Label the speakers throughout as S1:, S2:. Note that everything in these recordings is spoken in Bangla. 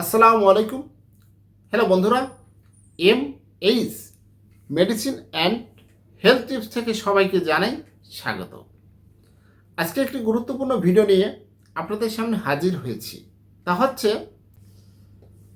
S1: আসসালামু আলাইকুম। হ্যালো বন্ধুরা, M H medicine and health tips থেকে সবাইকে জানাই স্বাগত। আজকে একটি গুরুত্বপূর্ণ ভিডিও নিয়ে আপনাদের সামনে হাজির হয়েছি। তা হচ্ছে,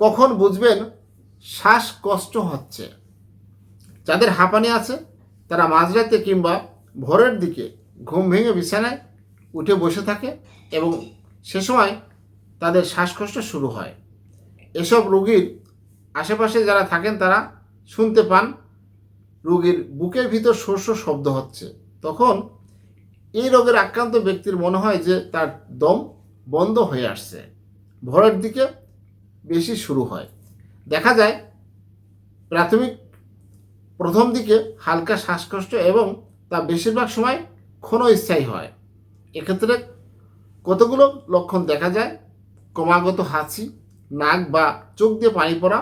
S1: কখন বুঝবেন শ্বাসকষ্ট হচ্ছে? যাদের হাঁপানি আছে, তারা মাঝরাতে কিংবা ভোরের দিকে ঘুম ভেঙে বিছানায় উঠে বসে থাকে এবং সে সময় তাদের শ্বাসকষ্ট শুরু হয়। এসব রোগীর আশেপাশে যারা থাকেন, তারা শুনতে পান, রোগীর বুকের ভিতর শস্য শব্দ হচ্ছে। তখন এই রোগের আক্রান্ত ব্যক্তির মনে হয় যে তার দম বন্ধ হয়ে আসছে। ভোরের দিকে বেশি শুরু হয়। দেখা যায়, প্রাথমিক প্রথম দিকে হালকা শ্বাসকষ্ট এবং তা বেশিরভাগ সময় ক্ষণস্থায়ী হয়। এক্ষেত্রে কতগুলো লক্ষণ দেখা যায়? ক্রমাগত হাঁচি নাক বা চোখ দিয়ে পানি পড়া,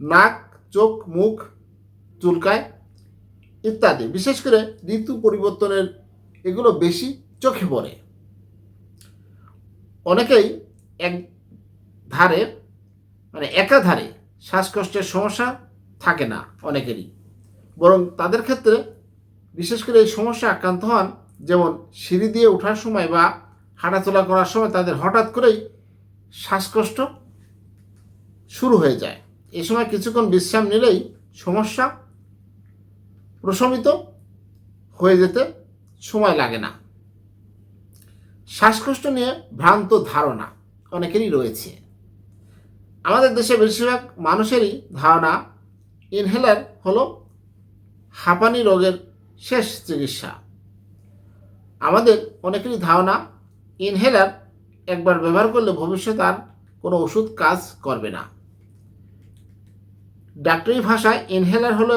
S1: নাক, চোখ, মুখ চুলকায় ইত্যাদি। বিশেষ করে ঋতু পরিবর্তনের এগুলো বেশি চোখে পড়ে। অনেকেই এক ধারে মানে একাধারে শ্বাসকষ্টের সমস্যা থাকে না অনেকেরই। বরং তাদের ক্ষেত্রে বিশেষ করে এই সমস্যা আক্রান্ত হন, যেমন সিঁড়ি দিয়ে ওঠার সময় বা হাঁটাচলা করার সময় তাদের হঠাৎ করেই শ্বাসকষ্ট শুরু হয়ে যায়। এ সময় কিছুক্ষণ বিশ্রাম নিলেই সমস্যা প্রশমিত হয়ে যেতে সময় লাগে না। শ্বাসকষ্ট নিয়ে ভ্রান্ত ধারণা অনেকেরই রয়েছে। আমাদের দেশে বেশিরভাগ মানুষেরই ধারণা ইনহেলার হলো হাঁপানি রোগের শেষ চিকিৎসা। আমাদের অনেকেরই ধারণা ইনহেলার একবার ব্যবহার করলে ভবিষ্যতে আর কোনো ওষুধ কাজ করবে না। ডাক্তারি ভাষায় ইনহেলার হলো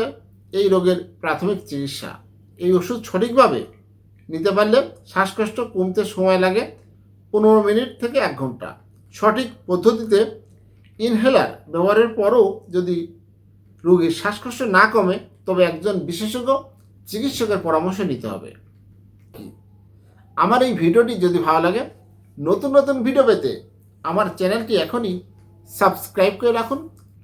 S1: এই রোগের প্রাথমিক চিকিৎসা। এই ওষুধ সঠিকভাবে নিতে পারলে শ্বাসকষ্ট কমতে সময় লাগে পনেরো মিনিট থেকে এক ঘণ্টা। সঠিক পদ্ধতিতে ইনহেলার ব্যবহারের পরও যদি রোগীর শ্বাসকষ্ট না কমে, তবে একজন বিশেষজ্ঞ চিকিৎসকের পরামর্শ নিতে হবে। আমার এই ভিডিওটি যদি ভালো লাগে, নতুন নতুন ভিডিও পেতে আমার চ্যানেলটি এখনই সাবস্ক্রাইব করে রাখুন।